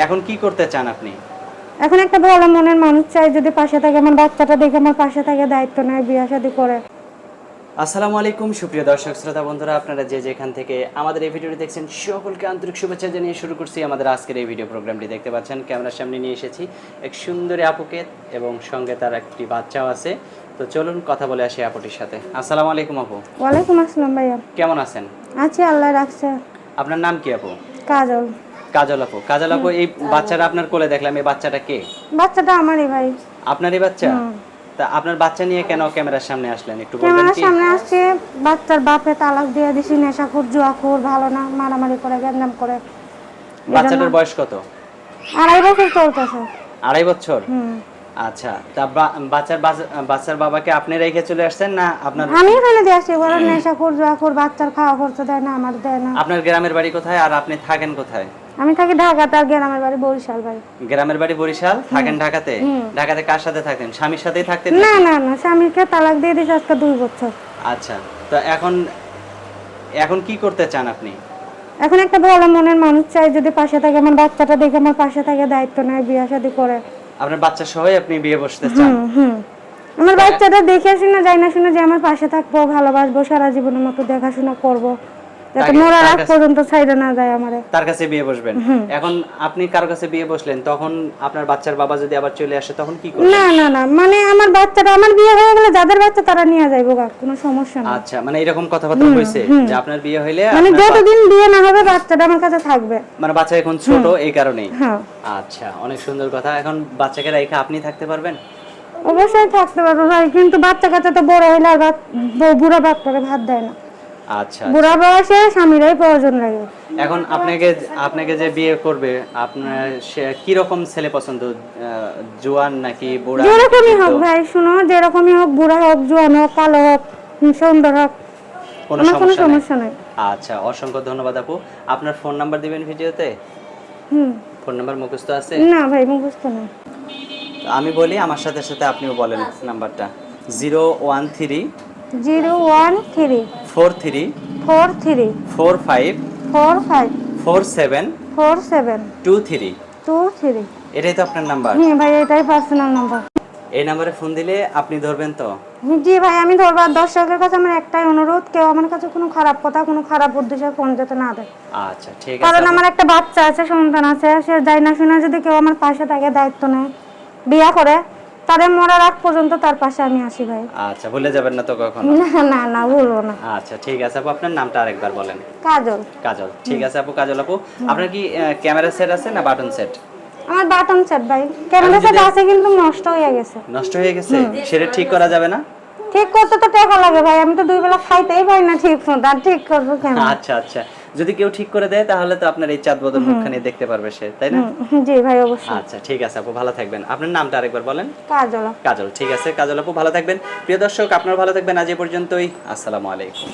এখন কি করতে চান আপনি? এখন একটা ভালো মনের মানুষ চাই যদি পাশে থাকে আমার বাচ্চাটা দেখে আমার পাশে থাকে দায়িত্ব নেয় বিয়ে শাদী করে। আসসালামু আলাইকুম সুপ্রিয় দর্শক শ্রোতা বন্ধুরা আপনারা যে যেখান থেকে আমাদের এই ভিডিওটি দেখছেন সকলকে আন্তরিক শুভেচ্ছা জানিয়ে শুরু করছি আমাদের আজকের এই ভিডিও প্রোগ্রামটি। দেখতে পাচ্ছেন ক্যামেরার সামনে নিয়ে এসেছি এক সুন্দরী আপুকে এবং সঙ্গে তার একটি বাচ্চাও আছে। তো চলুন কথা বলে আসি আপুটির সাথে। আসসালামু আলাইকুম আপু। ওয়ালাইকুম আসসালাম ভাইয়া। কেমন আছেন? আছি আল্লাহ রাখছে। আপনার নাম কি আপু? কাজল। কাজল আপু কাজল আপু এই বাচ্চাটা আপনার কোলে দেখলাম এই বাচ্চাটা কে? বাচ্চাটা আমারই ভাই। আপনারই বাচ্চা? তা আপনার বাচ্চা নিয়ে কেন ক্যামেরার সামনে আসলেন? একটু বলবেন ক্যামেরার সামনে আসছে বাচ্চার বাপে তালাক দিয়ে দিছি নেশাখোর জুয়াখোর ভালো না মারামারি করে গ্যাঞ্জাম করে। বাচ্চাটার বয়স কত? আড়াই বছর চলতেছে। আড়াই বছর? আচ্ছা তা বাচ্চার বাচ- বাচ্চার বাবাকে আপনি রেখে চলে আসছেন না আপনার আমি এখানে দিয়ে আসছি ওরা নেশাখোর জুয়াখোর বাচ্চার খাওয়া খরচ দেয় না আমার দেয় না। আপনার গ্রামের বাড়ি কোথায় আর আপনি থাকেন কোথায়? আমি থাকি ঢাকাতে আর গ্রামের বাড়ি বরিশাল ভাই। গ্রামের বাড়ি বরিশাল? থাকেন ঢাকাতে? ঢাকাতে কার সাথে থাকেন? স্বামীর সাথেই থাকতেন না না না স্বামীকে তালাক দিয়ে দিছে আজকে দুই বছর। আচ্ছা তো এখন এখন কি করতে চান আপনি? এখন একটা ভালো মনের মানুষ চাই যদি পাশে থাকে আমার বাচ্চাটা দেখে আমার পাশে থাকে দায়িত্ব নেয় বিয়ে শাদী করে। আপনার বাচ্চা সহই আপনি বিয়ে বসতে চান? আমার বাচ্চাটা দেখে শুনে যাই না শুনে যে আমার পাশে থাকব ভালোবাসবো সারা জীবনের মতো দেখাশোনা করব। যাতে তার কাছে- পর্যন্ত ছাইড়ে না যায় আমারে। তার কাছে বিয়ে বসবেন? এখন আপনি কার কাছে বিয়ে বসলেন তখন আপনার বাচ্চার বাবা যদি আবার চলে আসে তখন কি করবেন? না না না মানে আমার বাচ্চাটা আমার বিয়ে হয়ে গেলে যাদের বাচ্চা তারা নিয়ে যাইবো গা কোনো সমস্যা না আচ্ছা মানে এরকম কথাবার্তা হয়েছে যে আপনার বিয়ে হইলে মানে যতদিন বিয়ে না হবে বাচ্চাটা আমার কাছে থাকবে। মানে বাচ্চা এখন ছোট এই কারণেই? হ্যাঁ। আচ্ছা অনেক সুন্দর কথা। এখন বাচ্চাকে রেখে আপনি থাকতে পারবেন? অবশ্যই থাকতে পারব ভাই কিন্তু বাচ্চা কাচ্চা তো বড় হইলে আর বুড়া বাচ্চাকে ভাত দেয় না। আচ্ছা বুড়া বয়সে স্বামীরাই প্রয়োজন লাগে। এখন আপনাকে আপনাকে যে বিয়ে করবে আপনার কি রকম ছেলে পছন্দ? জোয়ান নাকি বুড়া? যেরকমই হোক ভাই শুনো যেরকমই হোক বুড়া হোক জোয়ান হোক কালো হোক সুন্দর হোক কোনো সমস্যা নেই। সমস্যা নাই। আচ্ছা অসংখ্য ধন্যবাদ আপু। আপনার ফোন নাম্বার দিবেন ভিডিওতে? হুম। ফোন নাম্বার মুখস্থ আছে? না ভাই মুখস্থ না আমি বলি আমার সাথে সাথে আপনিও বলেন নাম্বারটা। Zero one three zero one three four three four three four five four five four seven four seven two three two three এটাই তো আপনার নাম্বার হুম ভাই এটাই পার্সোনাল নাম্বার এই নাম্বারে ফোন দিলে আপনি ধরবেন তো? জি ভাই আমি ধরবার দর্শকের কাছে আমার একটাই অনুরোধ কেউ আমার কাছে কোনো খারাপ কথা কোনো খারাপ উদ্দেশ্যে ফোন যেতে না দেয়। আচ্ছা ঠিক আছে কারণ আমার একটা বাচ্চা আছে সন্তান আছে সে যাই না শুনে যদি কেউ আমার পাশে থাকে দায়িত্ব নেয় বিয়া করে তাদের মরার আগ পর্যন্ত তার পাশে আমি আসি ভাই। আচ্ছা ভুলে যাবেন না তো কখনো? না না না বলব না। আচ্ছা ঠিক আছে আপু আপনার নামটা আরেকবার বলেন। কাজল। কাজল ঠিক আছে আপু কাজল আপু। আপনার কি ক্যামেরা সেট আছে না বাটন সেট? আমার বাটন সেট ভাই। ক্যামেরা সেট আছে কিন্তু নষ্ট হয়ে গেছে। নষ্ট হয়ে গেছে? সেটা ঠিক করা যাবে না? ঠিক করতে তো টাকা লাগে ভাই আমি তো দুই বেলা খাইতেই পারি না ঠিক মতো আর ঠিক করব কেন? আচ্ছা আচ্ছা। যদি কেউ ঠিক করে দেয় তাহলে তো আপনার এই চাঁদ বদল মুখখানি দেখতে পারবে সে তাই না? জি ভাই অবশ্যই। আচ্ছা ঠিক আছে আপু ভালো থাকবেন। আপনার নামটা আরেকবার বলেন। কাজল। কাজল ঠিক আছে। কাজল আপু ভালো থাকবেন। প্রিয় দর্শক আপনারা ভালো থাকবেন। আজ এ পর্যন্তই। আসসালামু আলাইকুম।